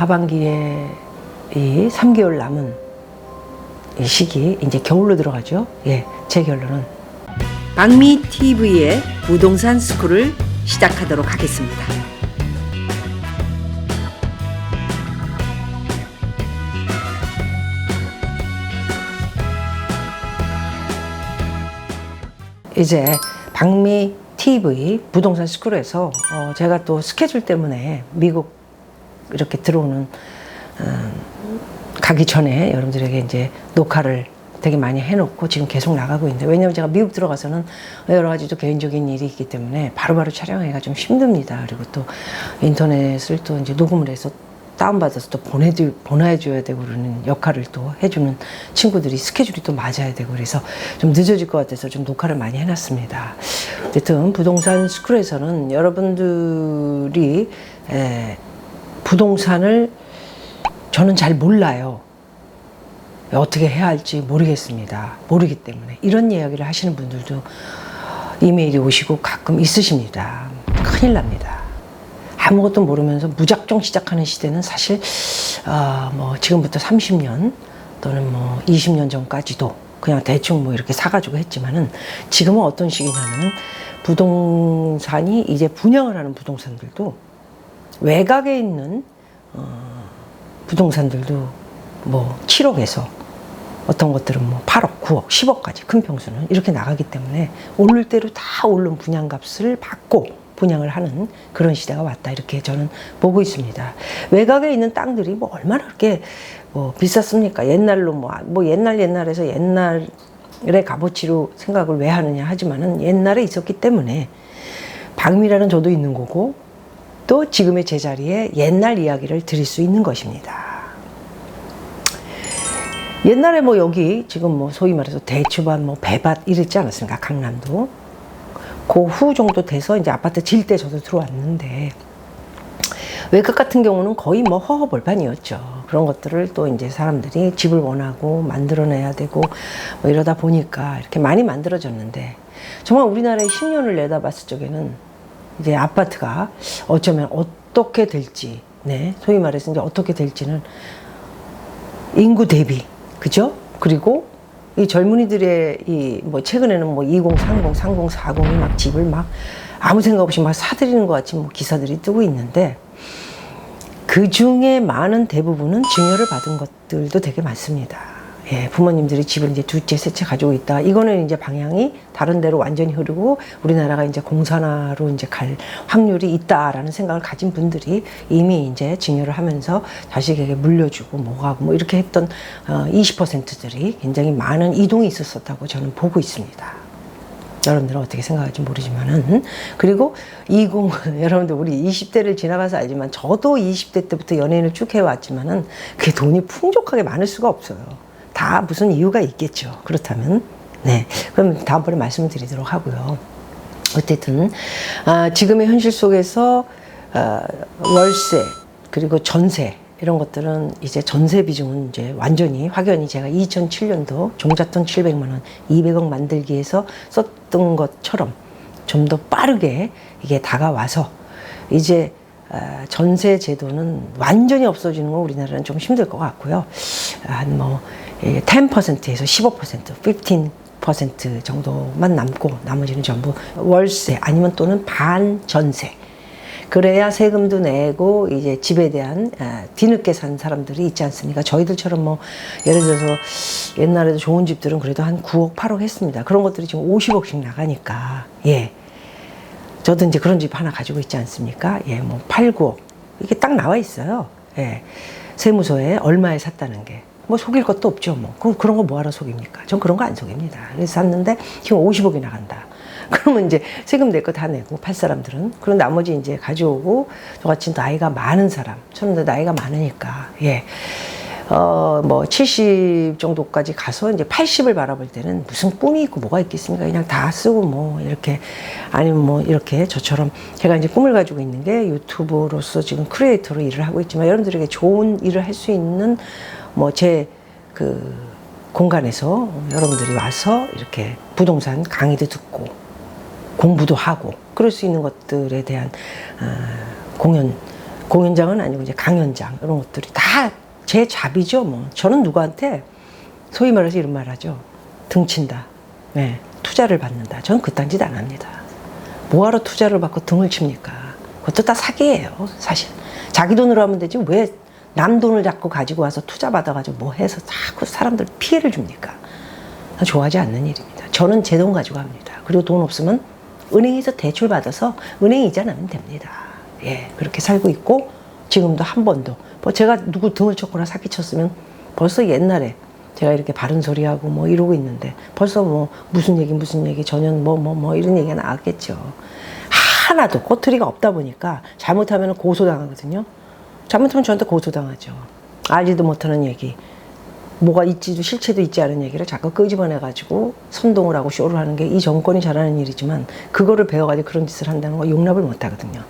하반기에 이 3개월 남은 이 시기 이제 겨울로 들어가죠. 예, 제 결론은 박미 TV의 부동산 스쿨을 시작하도록 하겠습니다. 이제 박미 TV 부동산 스쿨에서 어, 제가 또 스케줄 때문에 미국 이렇게 들어오는 음, 가기 전에 여러분들에게 이제 녹화를 되게 많이 해놓고 지금 계속 나가고 있는데 왜냐면 제가 미국 들어가서는 여러 가지 또 개인적인 일이 있기 때문에 바로바로 촬영하기가 좀 힘듭니다. 그리고 또 인터넷을 또 이제 녹음을 해서 다운받아서 또 보내드, 보내줘야 되고 그러는 역할을 또 해주는 친구들이 스케줄이 또 맞아야 되고 그래서 좀 늦어질 것 같아서 좀 녹화를 많이 해놨습니다. 어쨌든 부동산 스쿨에서는 여러분들이 에, 부동산을 저는 잘 몰라요. 어떻게 해야 할지 모르겠습니다. 모르기 때문에 이런 이야기를 하시는 분들도 이메일이 오시고 가끔 있으십니다. 큰일 납니다. 아무것도 모르면서 무작정 시작하는 시대는 사실 어, 뭐 지금부터 30년 또는 뭐 20년 전까지도 그냥 대충 뭐 이렇게 사가지고 했지만은 지금은 어떤 시기냐면은 부동산이 이제 분양을 하는 부동산들도 외곽에 있는 어, 부동산들도 뭐 7억에서 어떤 것들은 뭐 8억, 9억, 10억까지 큰 평수는 이렇게 나가기 때문에 오를 대로 다 오른 분양값을 받고 분양을 하는 그런 시대가 왔다 이렇게 저는 보고 있습니다. 외곽에 있는 땅들이 뭐 얼마나 그렇게 뭐 비쌌습니까? 옛날로 뭐, 뭐 옛날 옛날에서 옛날 의 값어치로 생각을 왜 하느냐 하지만은 옛날에 있었기 때문에 박미라는 저도 있는 거고 또 지금의 제자리에 옛날 이야기를 드릴 수 있는 것입니다. 옛날에 뭐 여기 지금 뭐 소위 말해서 대추밭 뭐 배밭 이랬지 않았습니까? 강남도. 그 후 정도 돼서 이제 아파트 질 때 저도 들어왔는데 외곽 같은 경우는 거의 뭐 허허벌판이었죠. 그런 것들을 또 이제 사람들이 집을 원하고 만들어내야 되고 뭐 이러다 보니까 이렇게 많이 만들어졌는데 정말 우리나라의 10년을 내다봤을 적에는 이제 아파트가 어쩌면 어떻게 될지, 네, 소위 말해서 이제 어떻게 될지는 인구 대비, 그죠? 그리고 이 젊은이들의 이 뭐 최근에는 뭐 20, 30, 30, 40이 막 집을 막 아무 생각 없이 막 사들이는 것 같이 뭐 기사들이 뜨고 있는데 그 중에 많은 대부분은 증여를 받은 것들도 되게 많습니다. 예, 부모님들이 집을 이제 두채, 세채 가지고 있다. 이거는 이제 방향이 다른 데로 완전히 흐르고 우리나라가 이제 공산화로 이제 갈 확률이 있다라는 생각을 가진 분들이 이미 이제 증여를 하면서 자식에게 물려주고 뭐하고 뭐 이렇게 했던 어, 20%들이 굉장히 많은 이동이 있었었다고 저는 보고 있습니다. 여러분들은 어떻게 생각할지 모르지만은 그리고 20 여러분들 우리 20대를 지나가서 알지만 저도 20대 때부터 연예인을 쭉 해왔지만은 그게 돈이 풍족하게 많을 수가 없어요. 다 무슨 이유가 있겠죠. 그렇다면 네 그럼 다음번에 말씀을 드리도록 하고요. 어쨌든 아, 지금의 현실 속에서 아, 월세 그리고 전세 이런 것들은 이제 전세 비중은 이제 완전히 확연히 제가 2007년도 종잣돈 700만 원, 200억 만들기 위해서 썼던 것처럼 좀 더 빠르게 이게 다가와서 이제 아, 전세 제도는 완전히 없어지는 건 우리나라는 좀 힘들 것 같고요. 한 뭐 10%에서 15%, 15% 정도만 남고 나머지는 전부 월세 아니면 또는 반 전세. 그래야 세금도 내고 이제 집에 대한 아, 뒤늦게 산 사람들이 있지 않습니까? 저희들처럼 뭐 예를 들어서 옛날에도 좋은 집들은 그래도 한 9억, 8억 했습니다. 그런 것들이 지금 50억씩 나가니까 예. 저도 이제 그런 집 하나 가지고 있지 않습니까? 예, 뭐 8, 9억. 이게 딱 나와 있어요. 예. 세무서에 얼마에 샀다는 게. 뭐 속일 것도 없죠. 뭐. 그, 그런 거 뭐하러 속입니까? 전 그런 거 안 속입니다. 그래서 샀는데 지금 50억이 나간다. 그러면 이제 세금 낼 거 다 내고 팔 사람들은 그런 나머지 이제 가져오고 저같이 나이가 많은 사람 저는 나이가 많으니까 예. 어, 뭐, 70 정도까지 가서 이제 80을 바라볼 때는 무슨 꿈이 있고 뭐가 있겠습니까? 그냥 다 쓰고 뭐, 이렇게, 아니면 뭐, 이렇게 저처럼 제가 이제 꿈을 가지고 있는 게 유튜브로서 지금 크리에이터로 일을 하고 있지만 여러분들에게 좋은 일을 할 수 있는 뭐, 제 그 공간에서 여러분들이 와서 이렇게 부동산 강의도 듣고 공부도 하고 그럴 수 있는 것들에 대한 어, 공연 공연장은 아니고 이제 강연장 이런 것들이 다 제 잡이죠. 뭐 저는 누구한테 소위 말해서 이런 말하죠. 등친다. 네, 투자를 받는다. 저는 그딴 짓 안 합니다. 뭐하러 투자를 받고 등을 칩니까? 그것도 다 사기예요, 사실. 자기 돈으로 하면 되지 왜 남 돈을 자꾸 가지고 와서 투자 받아가지고 뭐 해서 자꾸 사람들 피해를 줍니까? 좋아하지 않는 일입니다. 저는 제 돈 가지고 합니다. 그리고 돈 없으면 은행에서 대출 받아서 은행 이자 내면 됩니다. 예, 그렇게 살고 있고 지금도 한 번도 뭐 제가 누구 등을 쳤거나 사기 쳤으면 벌써 옛날에 제가 이렇게 바른 소리하고 뭐 이러고 있는데 벌써 뭐 무슨 얘기 무슨 얘기 전혀 뭐 뭐 뭐 이런 얘기가 나왔겠죠. 하나도 꼬투리가 없다 보니까 잘못하면 고소당하거든요. 잘못하면 저한테 고소당하죠. 알지도 못하는 얘기. 뭐가 있지도 실체도 있지 않은 얘기를 자꾸 끄집어내가지고 선동을 하고 쇼를 하는 게 이 정권이 잘하는 일이지만 그거를 배워가지고 그런 짓을 한다는 거 용납을 못하거든요.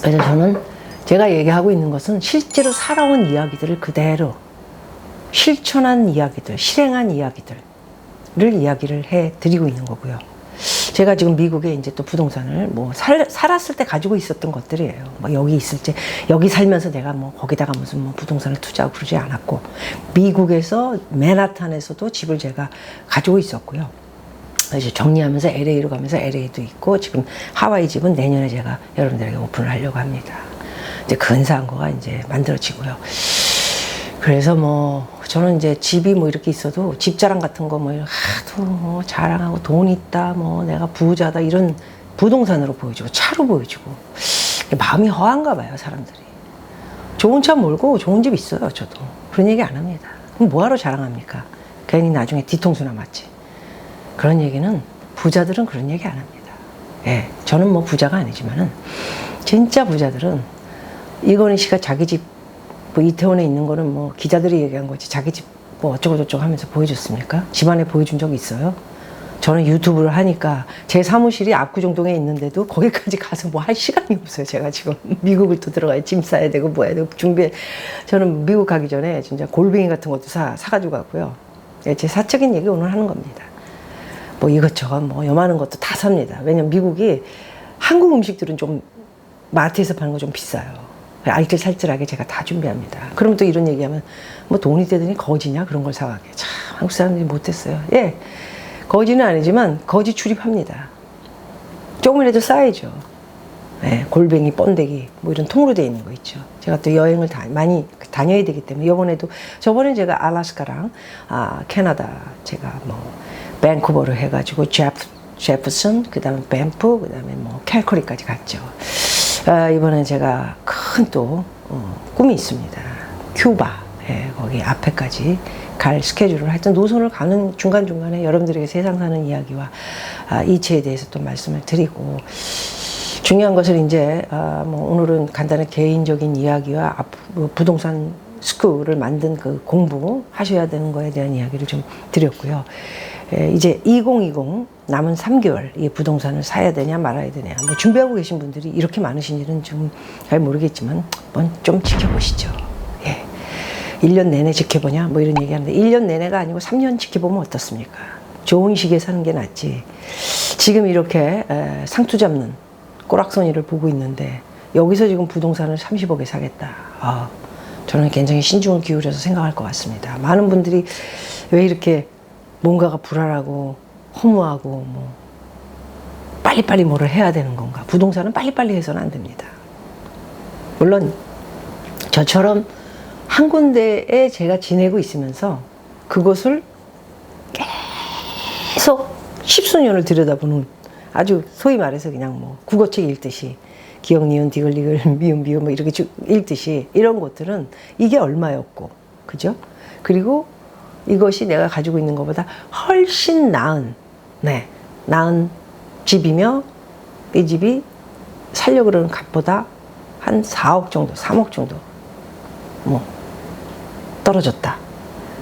그래서 저는 제가 얘기하고 있는 것은 실제로 살아온 이야기들을 그대로 실천한 이야기들, 실행한 이야기들을 이야기를 해 드리고 있는 거고요. 제가 지금 미국에 이제 또 부동산을 뭐 살, 살았을 때 가지고 있었던 것들이에요. 뭐 여기 있을 때 여기 살면서 내가 뭐 거기다가 무슨 뭐 부동산을 투자하고 그러지 않았고 미국에서 맨하탄에서도 집을 제가 가지고 있었고요. 이제 정리하면서 LA로 가면서 LA도 있고 지금 하와이 집은 내년에 제가 여러분들에게 오픈을 하려고 합니다. 이제 근사한 거가 이제 만들어지고요. 그래서 뭐 저는 이제 집이 뭐 이렇게 있어도 집 자랑 같은 거 뭐 하도 뭐 자랑하고 돈 있다 뭐 내가 부자다 이런 부동산으로 보여주고 차로 보여주고 마음이 허한가 봐요 사람들이. 좋은 차 몰고 좋은 집 있어요 저도. 그런 얘기 안 합니다. 그럼 뭐하러 자랑합니까? 괜히 나중에 뒤통수나 맞지. 그런 얘기는 부자들은 그런 얘기 안 합니다. 예 저는 뭐 부자가 아니지만은 진짜 부자들은 이건희 씨가 자기 집 뭐 이태원에 있는 거는 뭐 기자들이 얘기한 거지 자기 집 뭐 어쩌고 저쩌고 하면서 보여줬습니까? 집안에 보여준 적 있어요? 저는 유튜브를 하니까 제 사무실이 압구정동에 있는데도 거기까지 가서 뭐 할 시간이 없어요. 제가 지금 미국을 또 들어가야 짐 싸야 되고 뭐 해야 되고 준비해. 저는 미국 가기 전에 진짜 골뱅이 같은 것도 사, 사가지고 갔고요. 예, 제 사적인 얘기 오늘 하는 겁니다. 뭐 이것저것 뭐 요만한 것도 다 삽니다. 왜냐면 미국이 한국 음식들은 좀 마트에서 파는 거 좀 비싸요. 알뜰살뜰하게 제가 다 준비합니다. 그럼 또 이런 얘기하면 뭐 돈이 되더니 거지냐 그런 걸 사가게. 참 한국 사람들이 못했어요. 예, 거지는 아니지만 거지 출입합니다. 조금이라도 쌓이죠. 예, 골뱅이, 번데기 뭐 이런 통으로 되어 있는 거 있죠. 제가 또 여행을 다, 많이 다녀야 되기 때문에 이번에도 저번에 제가 알라스카랑 아, 캐나다 제가 뭐 밴쿠버로 해가지고 제프 제프슨 그 다음에 밴프 그 다음에 뭐 캘커리까지 갔죠. 아, 이번에 제가 큰또 어, 꿈이 있습니다. 큐바 예, 거기 앞에까지 갈 스케줄을 하여튼 노선을 가는 중간 중간에 여러분들에게 세상 사는 이야기와 아, 이치에 대해서 또 말씀을 드리고 중요한 것을 이제 아, 뭐 오늘은 간단한 개인적인 이야기와 앞, 뭐 부동산 스쿨을 만든 그 공부 하셔야 되는 거에 대한 이야기를 좀 드렸고요. 에, 이제 2020 남은 3개월 이 부동산을 사야 되냐 말아야 되냐 뭐 준비하고 계신 분들이 이렇게 많으신지는 좀잘 모르겠지만 한번 좀 지켜보시죠. 예. 1년 내내 지켜보냐 뭐 이런 얘기하는데 1년 내내가 아니고 3년 지켜보면 어떻습니까? 좋은 시기에 사는 게 낫지. 지금 이렇게 에, 상투 잡는 꼬락서니를 보고 있는데 여기서 지금 부동산을 30억에 사겠다. 아, 저는 굉장히 신중을 기울여서 생각할 것 같습니다. 많은 분들이 왜 이렇게 뭔가가 불안하고 허무하고 뭐 빨리빨리 뭐를 해야 되는 건가? 부동산은 빨리빨리 해서는 안 됩니다. 물론 저처럼 한 군데에 제가 지내고 있으면서 그것을 계속 십수년을 들여다보는 아주 소위 말해서 그냥 뭐 국어책 읽듯이 기억 니은 디귿 리글 미음 비음 뭐 이렇게 쭉 읽듯이 이런 것들은 이게 얼마였고 그죠? 그리고 이것이 내가 가지고 있는 것보다 훨씬 나은 네 나은 집이며 이 집이 살려고 그러는 값보다 한 4억 정도 3억 정도 뭐 떨어졌다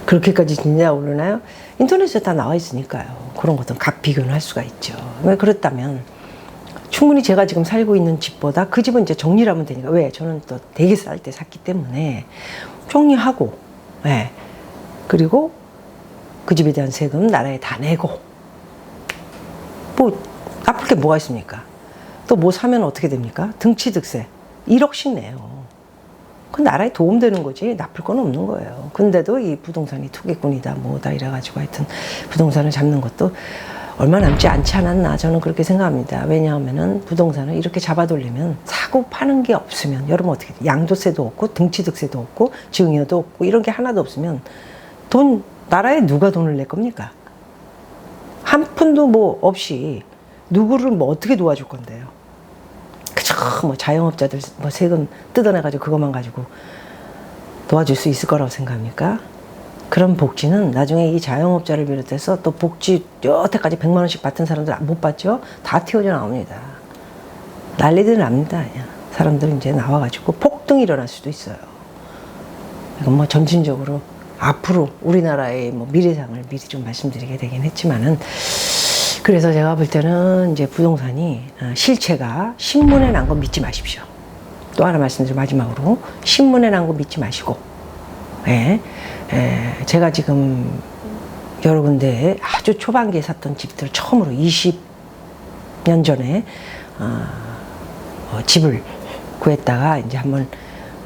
그렇게까지 진짜 오르나요? 인터넷에 다 나와 있으니까요. 그런 것들은 각 비교는 할 수가 있죠. 왜 그렇다면 충분히 제가 지금 살고 있는 집보다 그 집은 이제 정리를 하면 되니까 왜 저는 또 되게 쌀 때 샀기 때문에 정리하고 예. 그리고 그 집에 대한 세금 나라에 다 내고 뭐 나쁠 게 뭐가 있습니까? 또 뭐 사면 어떻게 됩니까? 등치득세 1억씩 내요. 그 나라에 도움되는 거지 나쁠 건 없는 거예요. 근데도 이 부동산이 투기꾼이다 뭐다 이래가지고 하여튼 부동산을 잡는 것도 얼마 남지 않지 않았나 저는 그렇게 생각합니다. 왜냐하면은 부동산을 이렇게 잡아돌리면 사고 파는 게 없으면 여러분 어떻게 돼요? 양도세도 없고 등치득세도 없고 증여도 없고 이런 게 하나도 없으면 돈 나라에 누가 돈을 낼 겁니까? 한 푼도 뭐 없이 누구를 뭐 어떻게 도와줄 건데요? 그저 뭐 자영업자들 뭐 세금 뜯어내가지고 그것만 가지고 도와줄 수 있을 거라고 생각합니까? 그런 복지는 나중에 이 자영업자를 비롯해서 또 복지 여태까지 100만 원씩 받은 사람들 못 받죠? 다 튀어져 나옵니다. 난리들 납니다. 그냥. 사람들 이제 나와가지고 폭등이 일어날 수도 있어요. 이건 뭐 점진적으로 앞으로 우리나라의 뭐 미래상을 미리 좀 말씀드리게 되긴 했지만은 그래서 제가 볼 때는 이제 부동산이 어, 실체가 신문에 난 거 믿지 마십시오. 또 하나 말씀드리면 마지막으로 신문에 난 거 믿지 마시고 예, 예, 제가 지금 여러 군데 아주 초반기에 샀던 집들 처음으로 20년 전에 어, 어, 집을 구했다가 이제 한번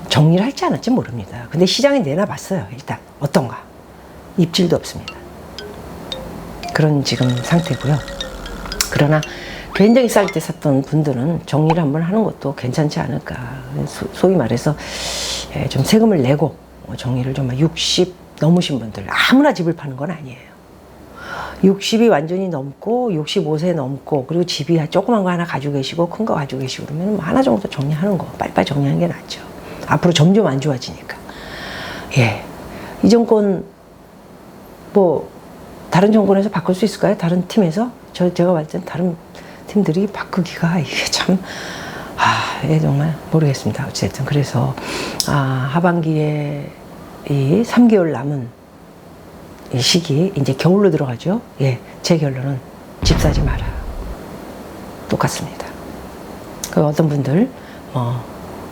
정리를 할지 않을지 모릅니다. 근데 시장에 내놔봤어요. 일단 어떤가 입질도 없습니다. 그런 지금 상태고요. 그러나 굉장히 쌀 때 샀던 분들은 정리를 한번 하는 것도 괜찮지 않을까. 소, 위 말해서 예, 좀 세금을 내고 정리를 좀60 넘으신 분들 아무나 집을 파는 건 아니에요. 60이 완전히 넘고 65세 넘고 그리고 집이 조그만 거 하나 가지고 계시고 큰 거 가지고 계시고 그러면 뭐 하나 정도 정리하는 거 빨리빨리 정리하는 게 낫죠. 앞으로 점점 안 좋아지니까. 예. 이 정권 뭐 다른 정권에서 바꿀 수 있을까요? 다른 팀에서? 저 제가 봤을 땐 다른 팀들이 바꾸기가 이게 참 아, 예, 정말 모르겠습니다. 어쨌든 그래서 아, 하반기에 이 3개월 남은 이 시기 이제 겨울로 들어가죠. 예, 제 결론은 집 사지 마라. 똑같습니다. 그 어떤 분들 뭐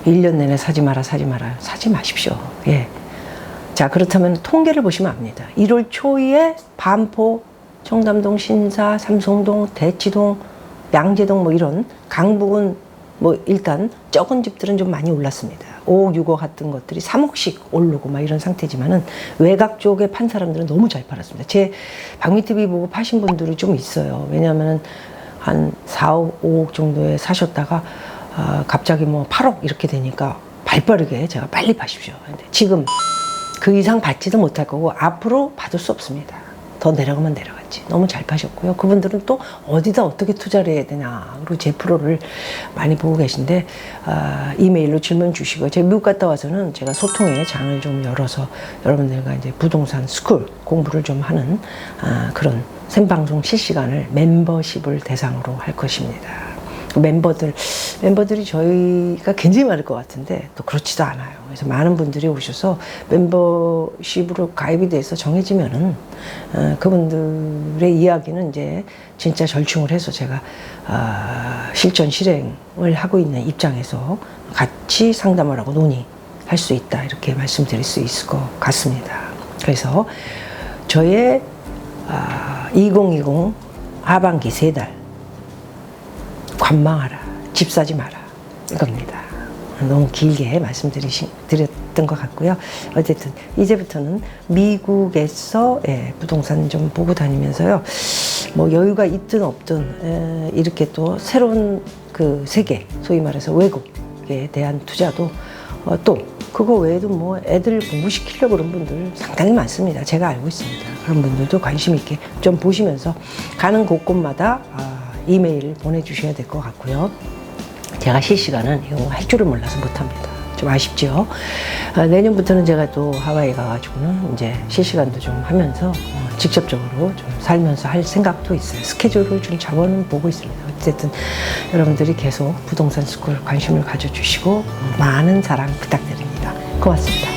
1년 내내 사지 마라 사지 마라 사지 마십시오. 예. 자, 그렇다면 통계를 보시면 압니다. 1월 초에 반포, 청담동, 신사, 삼성동, 대치동, 양재동 뭐 이런 강북은 뭐 일단 적은 집들은 좀 많이 올랐습니다. 5억, 6억 같은 것들이 3억씩 오르고 막 이런 상태지만은 외곽 쪽에 판 사람들은 너무 잘 팔았습니다. 제 박미TV 보고 파신 분들이 좀 있어요. 왜냐하면은 한 4억, 5억 정도에 사셨다가 아, 갑자기 뭐 8억 이렇게 되니까 발 빠르게 제가 빨리 파십시오. 근데 지금 그 이상 받지도 못할 거고 앞으로 받을 수 없습니다. 더 내려가면 내려갔지. 너무 잘 파셨고요. 그분들은 또 어디다 어떻게 투자를 해야 되냐. 그리고 제 프로를 많이 보고 계신데 아, 이메일로 질문 주시고 제가 미국 갔다 와서는 제가 소통의 장을 좀 열어서 여러분들과 이제 부동산 스쿨 공부를 좀 하는 아, 그런 생방송 실시간을 멤버십을 대상으로 할 것입니다. 멤버들 멤버들이 저희가 굉장히 많을 것 같은데 또 그렇지도 않아요. 그래서 많은 분들이 오셔서 멤버십으로 가입이 돼서 정해지면은 어, 그분들의 이야기는 이제 진짜 절충을 해서 제가 어, 실전 실행을 하고 있는 입장에서 같이 상담을 하고 논의할 수 있다 이렇게 말씀드릴 수 있을 것 같습니다. 그래서 저의 어, 2020 하반기 세 달 관망하라. 집 사지 마라. 이겁니다. 너무 길게 말씀드렸던 것 같고요. 어쨌든 이제부터는 미국에서 예, 부동산 좀 보고 다니면서요. 뭐 여유가 있든 없든 에, 이렇게 또 새로운 그 세계, 소위 말해서 외국에 대한 투자도 어, 또 그거 외에도 뭐 애들 공부시키려고 그런 분들 상당히 많습니다. 제가 알고 있습니다. 그런 분들도 관심 있게 좀 보시면서 가는 곳곳마다 아, 이메일 보내주셔야 될 것 같고요. 제가 실시간은 이거 할 줄을 몰라서 못합니다. 좀 아쉽죠. 아, 내년부터는 제가 또 하와이 가가지고는 이제 실시간도 좀 하면서 어, 직접적으로 좀 살면서 할 생각도 있어요. 스케줄을 좀 잡아는 보고 있습니다. 어쨌든 여러분들이 계속 부동산 스쿨 관심을 가져주시고 어, 많은 사랑 부탁드립니다. 고맙습니다.